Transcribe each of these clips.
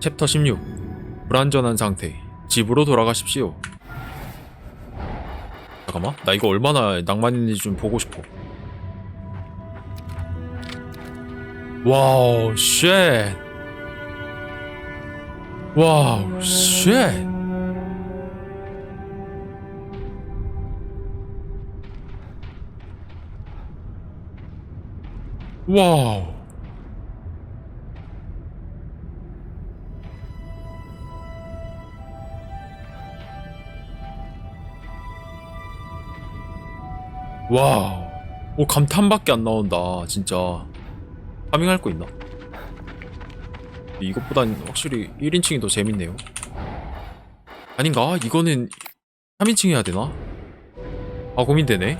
챕터 16 불안전한 상태. 집으로 돌아가십시오. 잠깐만 나 이거 얼마나 낭만 있는지 좀 보고 싶어. 와우 쉣. 와우 쉣. 와우 와우. 오, 감탄밖에 안 나온다, 진짜. 파밍할 거 있나? 이것보단 확실히 1인칭이 더 재밌네요. 아닌가? 이거는 3인칭 해야 되나? 아, 고민되네.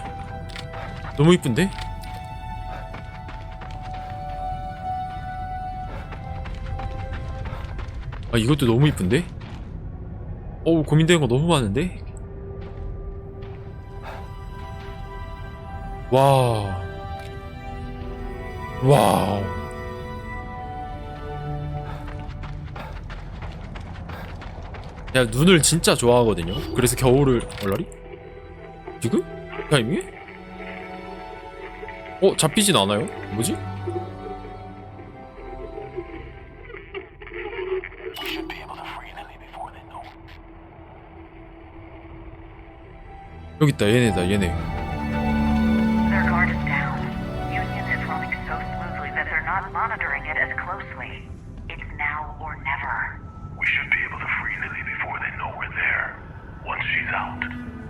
너무 이쁜데? 아, 이것도 너무 이쁜데? 어우, 고민되는 거 너무 많은데? 와우. 와우. 야, 눈을 진짜 좋아하거든요. 그래서 겨울을 얼라리? 지금? 타이밍에? 어, 잡히진 않아요? 뭐지? 여기 있다, 얘네다, 얘네. not monitoring it as closely. It's now or never. We should be able to free Lily before they know we're there. Once she's out,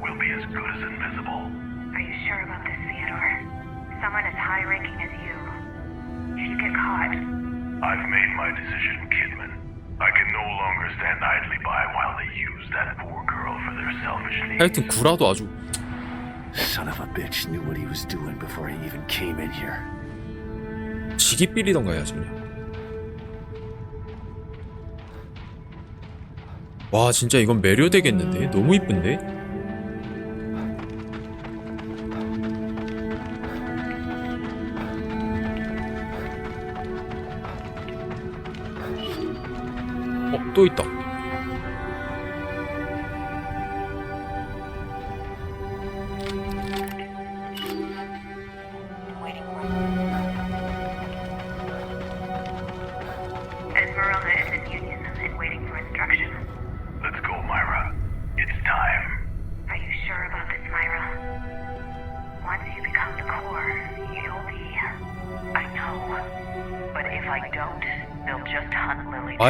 we'll be as good as invisible. Are you sure about this, Theodore? Someone as high ranking as you. If you get caught, I've made my decision, Kidman. I can no longer stand idly by while they use that poor girl for their selfish needs. 하여튼 구라도 아주 Son of a bitch knew what he was doing before he even came in here. 지기 삐리던가 해야지 그냥 와 진짜 이건 매료되겠는데? 너무 이쁜데? 어 또 있다 hunt Lily. down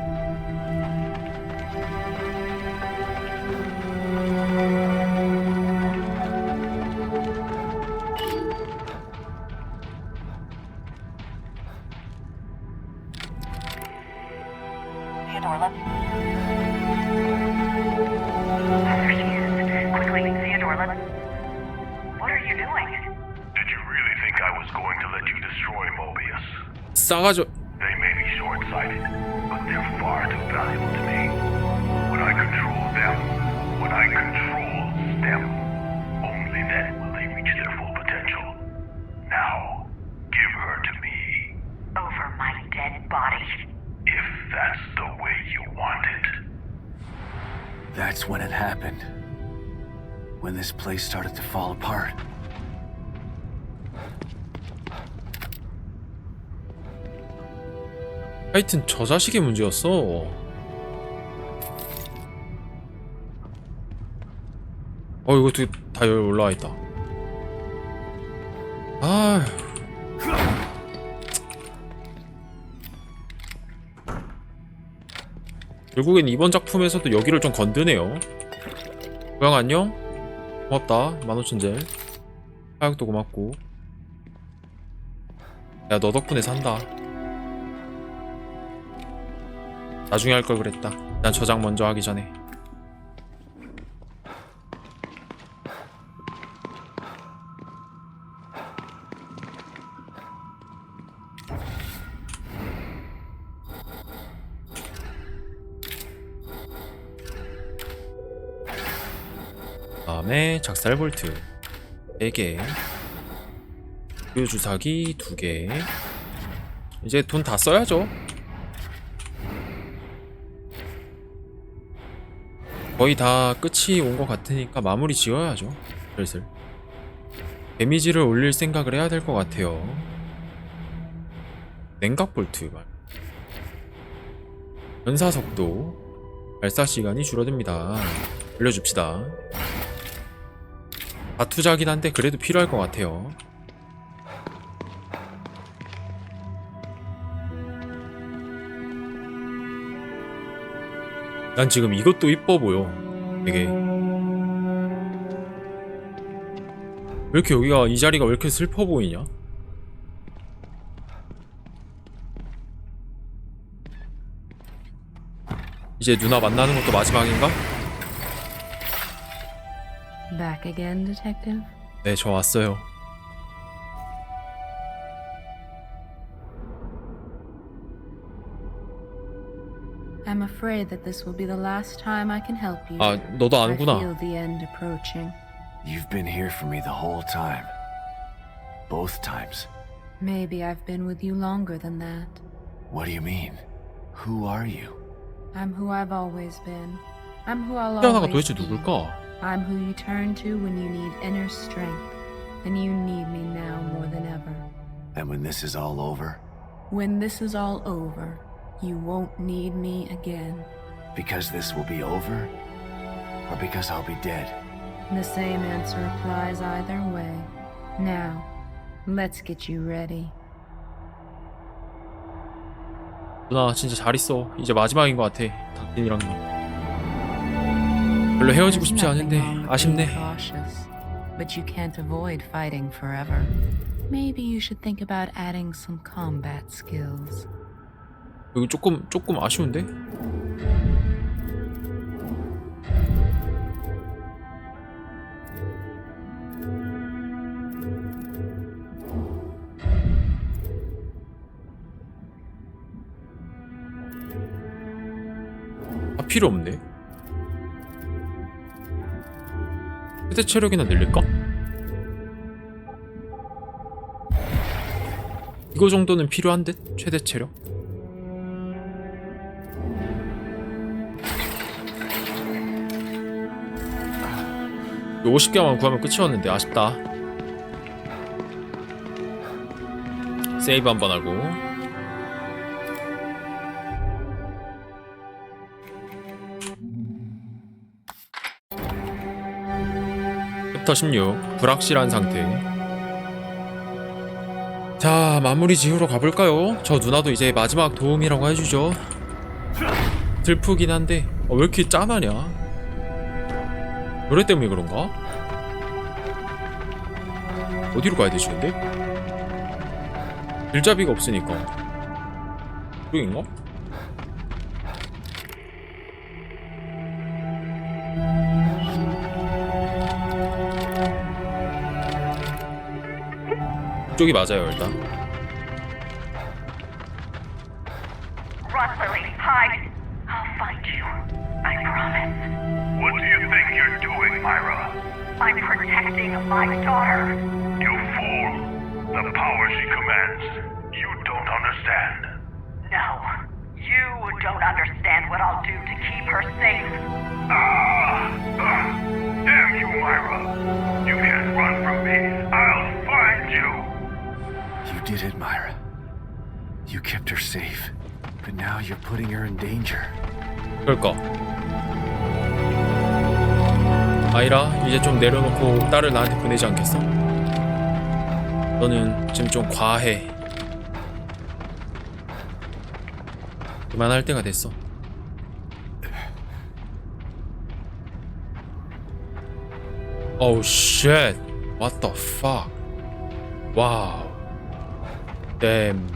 싸가져 They may be short-sighted, but they're far too valuable to me. When I control them, when I control them, only then will they reach their full potential. Now, give her to me, Over my dead body. if that's the way you want it. That's when it happened. When this place started to fall apart. 하여튼 저 자식의 문제였어. 어 이거 두- 다 여기 올라와 있다. 아 결국엔 이번 작품에서도 여기를 좀 건드네요. 고양 안녕? 고맙다. 15,000젤. 하역도 고맙고. 야 너 덕분에 산다 나중에 할 걸 그랬다. 난 저장 먼저 하기 전에. 다음에 작살 볼트 4개 유주사기 2개 이제 돈 다 써야죠 거의 다 끝이 온 것 같으니까 마무리 지어야죠. 슬슬. 데미지를 올릴 생각을 해야 될 것 같아요. 냉각 볼트 말. 연사 속도. 발사 시간이 줄어듭니다. 올려줍시다. 다투자긴 한데 그래도 필요할 것 같아요 난 지금 이것도 이뻐 보여 되게 왜 이렇게 여기가 이 자리가 왜 이렇게 슬퍼 보이냐 이제 누나 만나는 것도 마지막인가? Back again, Detective? 네, 저 왔어요. afraid that this will be the last time I can help you. 아, 너도 I 아는구나. feel the end approaching. You've been here for me the whole time. Both times. Maybe I've been with you longer than that. What do you mean? Who are you? I'm who I've always been. I'm who I'll 피아나가 always 도대체 be. 누굴까? I'm who you turn to when you need inner strength. And you need me now more than ever. And when this is all over, When this is all over, you won't need me again. because this will be over, or because I'll be dead? The same answer applies either way. Now, let's get you ready. 누나 진짜 잘 있어. 이제 마지막인 것 같아. 닥딘이랑 별로 헤어지고 싶지 There's nothing 않은데 wrong with 아쉽네. being cautious, but you can't avoid fighting forever. Maybe you should think about adding some combat skills. 이거 조금 조금 아쉬운데? 아 필요 없네. 최대 체력이나 늘릴까? 이거 정도는 필요한 듯? 최대 체력? 50개만 구하면 끝이었는데 아쉽다. 세이브 한 번 하고. 챕터 16 불확실한 상태. 자 마무리 지으러 가볼까요? 저 누나도 이제 마지막 도움이라고 해주죠. 슬프긴 한데 어, 왜 이렇게 짠하냐 노래 때문에 그런가? 어디로 가야 되지 근데? 길잡이가 없으니까 여긴가? 이쪽이 맞아요 일단 Myra! You can't run from me. I'll find you. You did it, Myra. You kept her safe. But now you're putting her in danger. 그럴까? 아이라 이제 좀 내려놓고 딸을 나한테 보내지 않겠어? 너는 지금 좀 과해. 그만할 때가 됐어. Oh shit. What the fuck? Wow. Damn.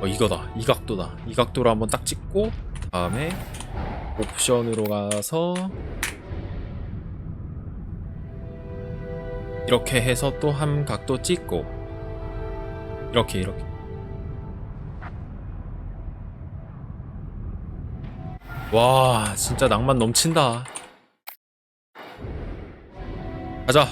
어 이거다 이 각도다 이 각도로 한번 딱 찍고 다음에 옵션으로 가서 이렇게 해서 또 한 각도 찍고. 이렇게 이렇게. 와 진짜 낭만 넘친다. 가자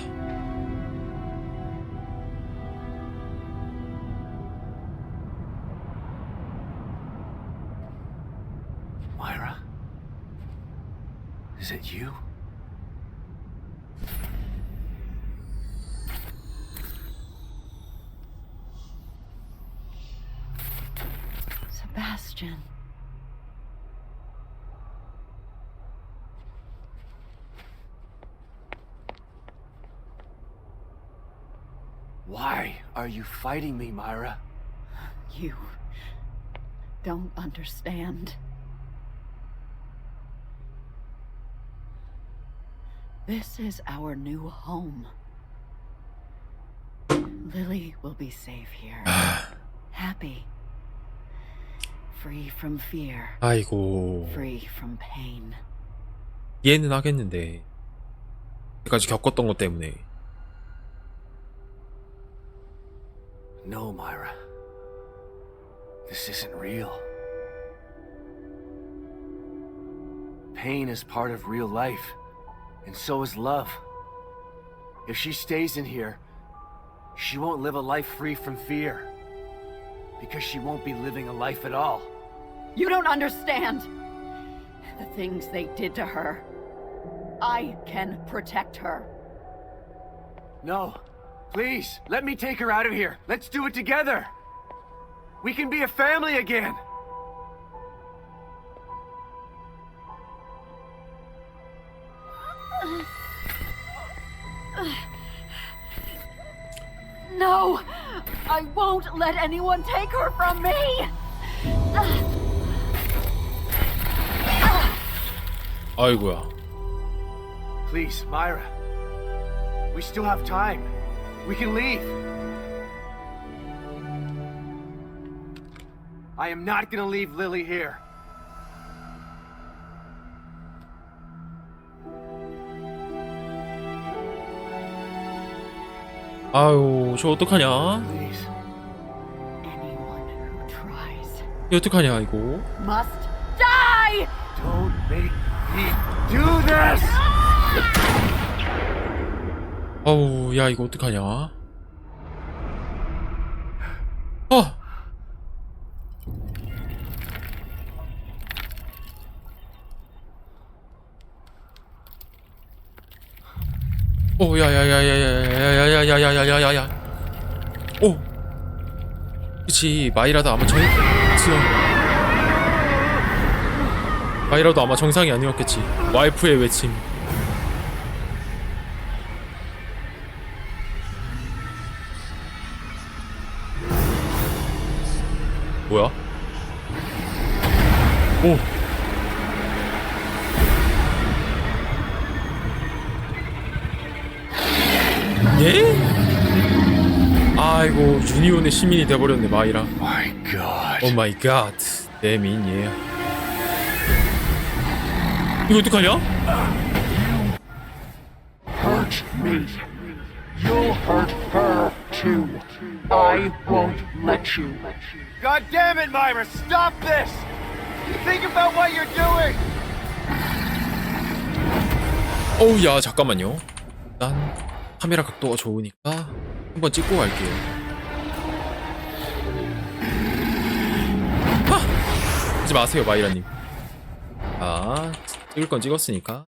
Why are you fighting me, Myra? You don't understand. This is our new home. Lily will be safe here. Happy. Free from fear. 아이고 Free from pain. 이해는 하겠는데 여기까지 겪었던 것 때문에 No, Myra. This isn't real. Pain is part of real life, and so is love. If she stays in here, she won't live a life free from fear. Because she won't be living a life at all. You don't understand the things they did to her. I can protect her. No. Please, let me take her out of here. Let's do it together. We can be a family again. No! I won't let anyone take her from me! 아이고야 Please, Myra. We still have time. We can leave. I am not gonna leave Lily here. 아유 저 어떡하냐 Please. Anyone who tries 이거 어떡하냐 이거 must die! Don't make me do this! 아우 야 이거 어떡하냐 아 오, 야야야야야야야야야야야야야. 오. 그치, 마이라도 아마 정. 마이라도 아마 정상이 아니었겠지. 와이프의 외침. 뭐야? 오. 예? 아이고 유니온의 시민이 돼버렸네 마이라. My God. 오 마이 갓. 대민 예. 이거 어떡하냐? hurt me. You'll hurt her too. I won't let you. God damn it, Myra! Stop this! Think about what you're doing! 어우 야 잠깐만요. 난 카메라 각도가 좋으니까 한번 찍고 갈게요. 하! 하지 마세요 마이라님. 아 찍을 건 찍었으니까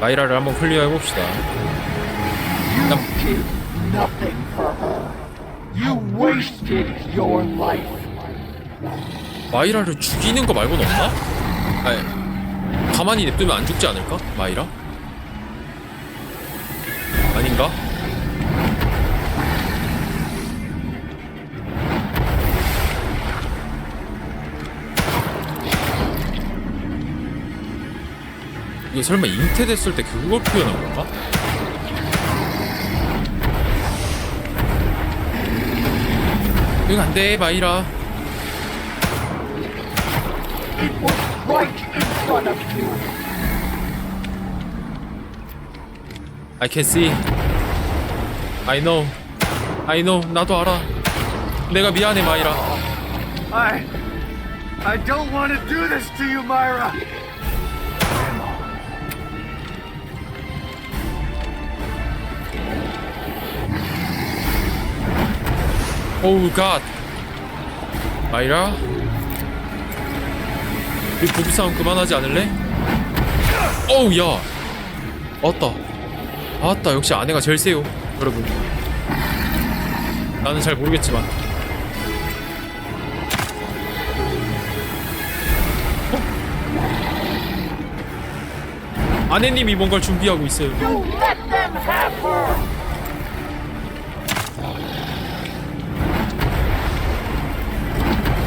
마이라를 한번 클리어 해봅시다. her. You wasted your life. 마이라를 죽이는 거 말고는 없나? 아니 가만히 냅두면 안 죽지 않을까? 마이라? 아닌가? 이거 설마 잉태됐을 때 그걸 표현한 건가? 마이라 in front of you. I can see I know I know 나도 알아 내가 미안해 마이라 I. I don't want to do this to you, Myra! 오우 갓 마이라? 우리 부부싸움 그만하지 않을래? 어우 야. 왔다. 아따 역시 아내가 제일 세요 여러분. 나는 잘 모르겠지만. 어? 아내님이 뭔가를 준비하고 있어요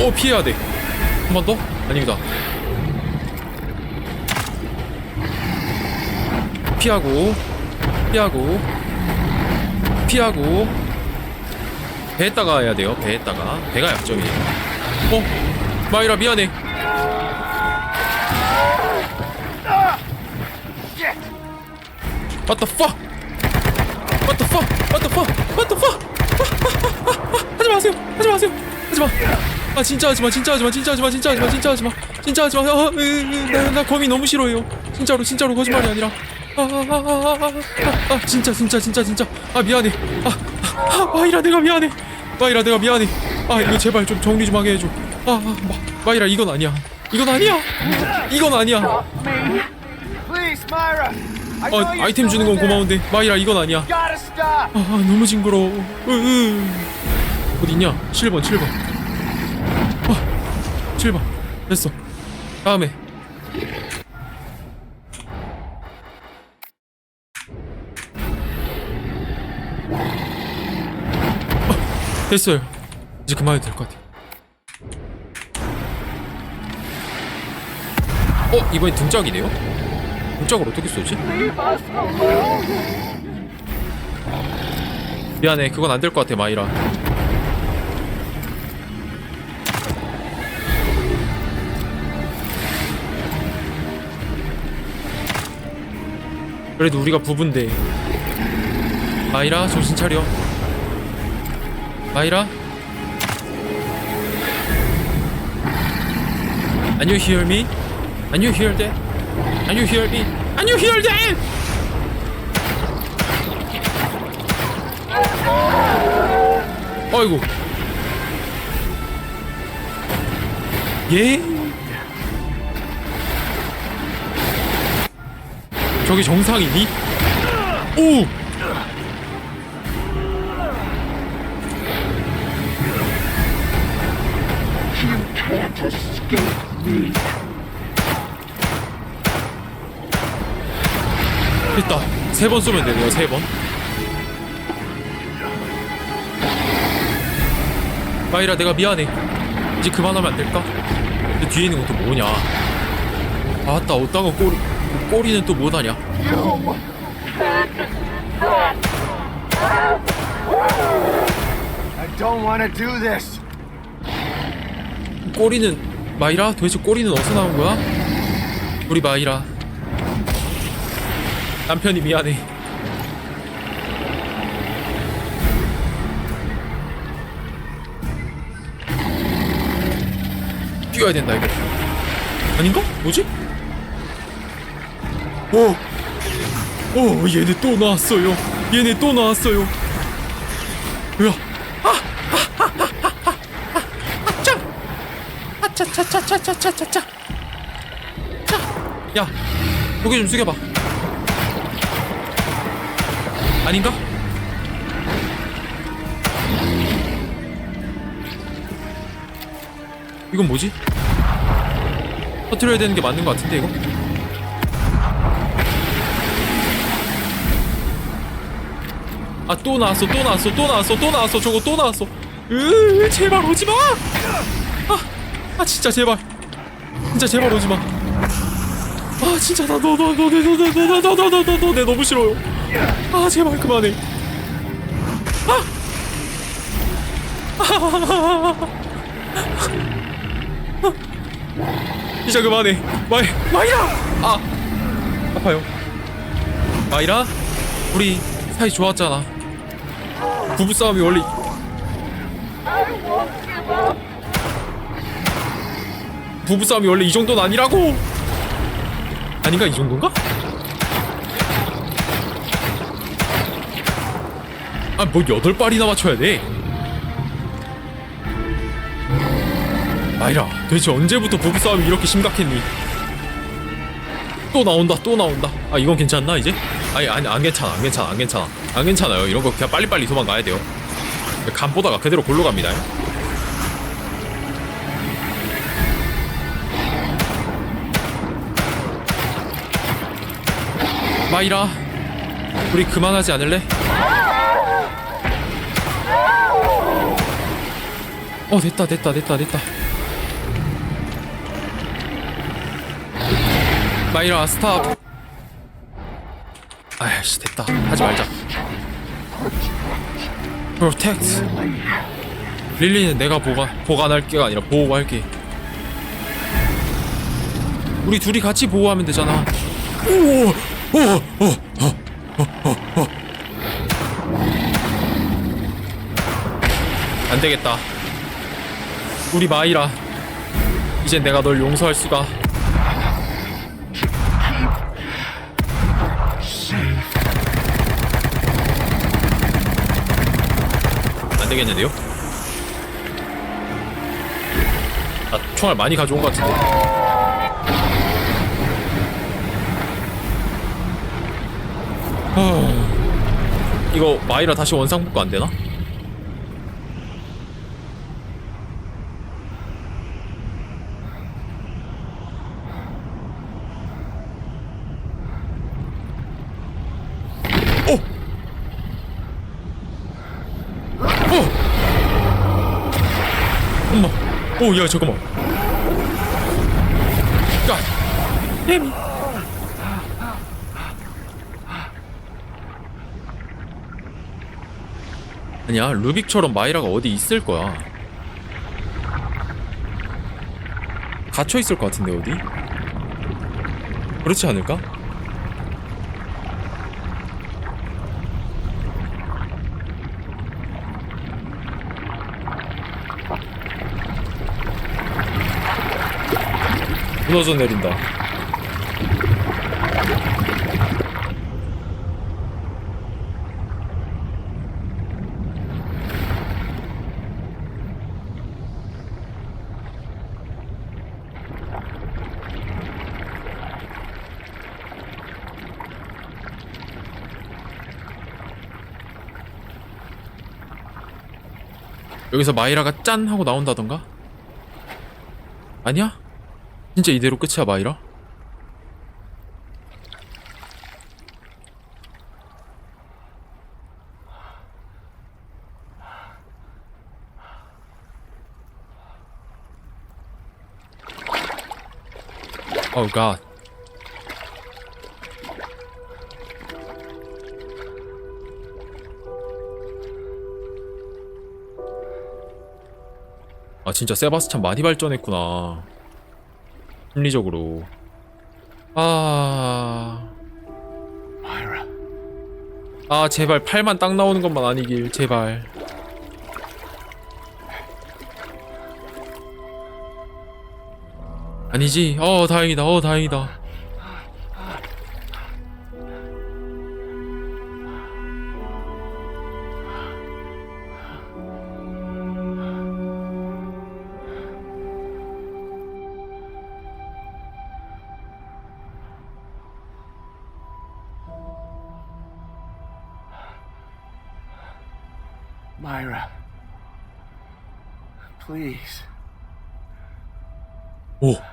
어 피해야 돼. 한 번 더? 아닙니다. 피하고 피하고 피하고 배에다가 해야 돼요. 배에다가 배가 약점이에요. 어 마이라 미안해. What the fuck? What the fuck? What the fuck? What the fuck? 하지 마세요. 하지 마세요. 하지 마. 아 진짜 하지 마. 진짜 하지 마. 진짜 하지 마. 진짜 하지 마. 진짜 하지 마. 진짜 하지 마. 어, 으, 으, 나, 나 거미 너무 싫어해요. 진짜로 진짜로 거짓말이 아니라. 아, 아, 아, 아, 아, 아, 아, 진짜 진짜 진짜 진짜. 아 미안해. 아, 아 마이라 내가 미안해. 마이라 내가 미안해. 아 이거 제발 좀 정리 좀 하게 해줘. 아, 아 마, 마이라 이건 아니야. 이건 아니야. 이건 아니야. 어 you're 아이템 주는 건. 고마운데 마이라 이건 아니야. Stop! 아 너무 징그러워 으, 으. 어딨냐 7번 7번 아 7번 됐어. 다음에. 아, 됐어요. 이제 그만해도 될 것 같아 어 이번엔 등짝이네요? 등짝을 어떻게 쏘지? 미안해. 그건 안 될 것 같아 마이라 그래도 우리가 부부인데 마이라 정신 차려 마이라 Can you hear me? Can you hear that? Can you hear me? Can you hear that? 어이구 예? 저게 정상이니? 오! 됐다 세 번 쏘면 되네요 세번 마이라 내가 미안해 이제 그만하면 안 될까? 근데 뒤에 있는 것도 뭐냐 아따 어따가 꼬리 꼬리는 또 뭐하냐 꼬리는 마이라? 도대체 꼬리는 어디서 나온 거야? 우리 마이라 남편이 미안해 뛰어야 된다 이거 아닌가? 뭐지? 오! 오 얘네 또 나왔어요 얘네 또 나왔어요 뭐야 차차차차차차차차 자, 야, 고개 좀 숙여봐. 아닌가? 이건 뭐지? 터트려야 되는 게 맞는 것 같은데 이거? 아 또 나왔어 또 나왔어 또 나왔어 또 나왔어 저거 또 나왔어 으 제발 오지마 아, 아 진짜 제발 진짜 제발 오지마 아 진짜 나 너 너 너 내 너 내 너 너 너 너 너 내 너무 싫어요 아 제발 그만해 아 이제 그만해 마이 마이라 아 아파요 마이라 우리 사이 좋았잖아. 부부싸움이 원래 부부싸움이 원래 이 정도는 아니라고! 아닌가 이 정도인가? 아 뭐 여덟 발이나 맞춰야 돼. 아이라 도대체 언제부터 부부싸움이 이렇게 심각했니? 또 나온다 또 나온다. 아 이건 괜찮나 이제? 아니 아니 안 괜찮아 안 괜찮아 안 괜찮아. 안 괜찮아요. 이런 거 그냥 빨리빨리 도망가야 돼요. 간 보다가 그대로 골로 갑니다. 마이라 우리 그만하지 않을래? 어 됐다 됐다 됐다 됐다. 마이라 스탑 아이씨 됐다. 하지 말자. 프로텍트 릴리는 내가 보관 보관할 게가 아니라 보호할게. 우리 둘이 같이 보호하면 되잖아. 안 되겠다. 우리 마이라. 이젠 내가 널 용서할 수가 안 되겠는데요? 나 총알 많이 가져온 것 같은데. 하... 이거 마이라 다시 원상복구 안 되나? 엄마. 오, 야, 잠깐만. 야, 햄이. 아니야, 루빅처럼 마이라가 어디 있을 거야. 갇혀 있을 것 같은데 어디? 그렇지 않을까? 무너져 내린다. 여기서 마이라가 짠 하고 나온다던가? 아니야? 진짜 이대로 끝이야 마이라? Oh god. 아 진짜 세바스찬 많이 발전했구나. 심리적으로. 아. 아 제발 팔만 딱 나오는 것만 아니길 제발. 아니지. 어 다행이다. 어 다행이다. Myra. Please. Oh.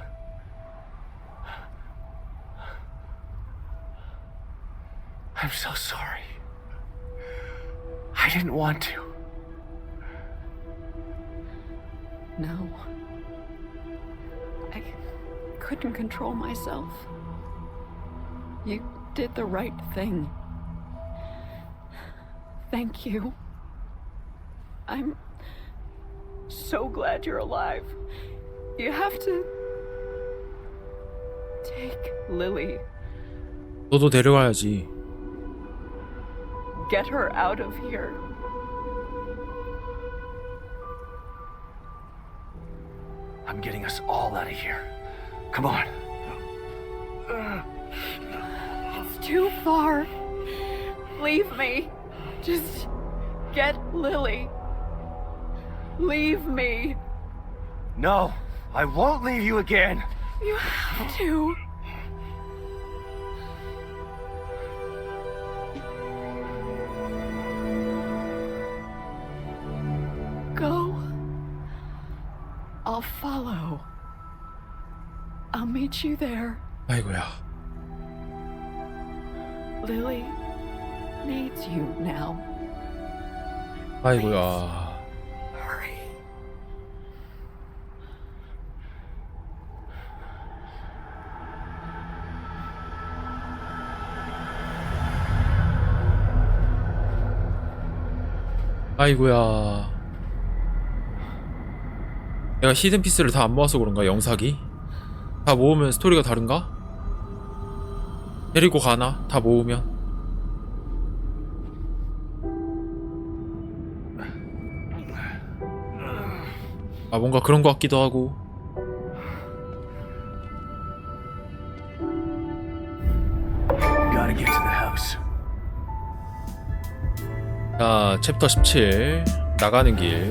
I'm so sorry. I didn't want to. No. I couldn't control myself. You did the right thing. Thank you. I'm so glad you're alive. You have to take Lily. 너도 데려와야지. Get her out of here. I'm getting us all out of here. Come on. It's too far. Leave me. Just get Lily. Leave me. No, I won't leave you again. You have to. Go. I'll follow. I'll meet you there. 아이고야. Lily needs you now. 아이고야. 아이고야. 내가 히든 피스를 다 안 모아서 그런가 영사기? 다 모으면 스토리가 다른가? 데리고 가나? 다 모으면? 아 뭔가 그런 것 같기도 하고 자 챕터 17 나가는 길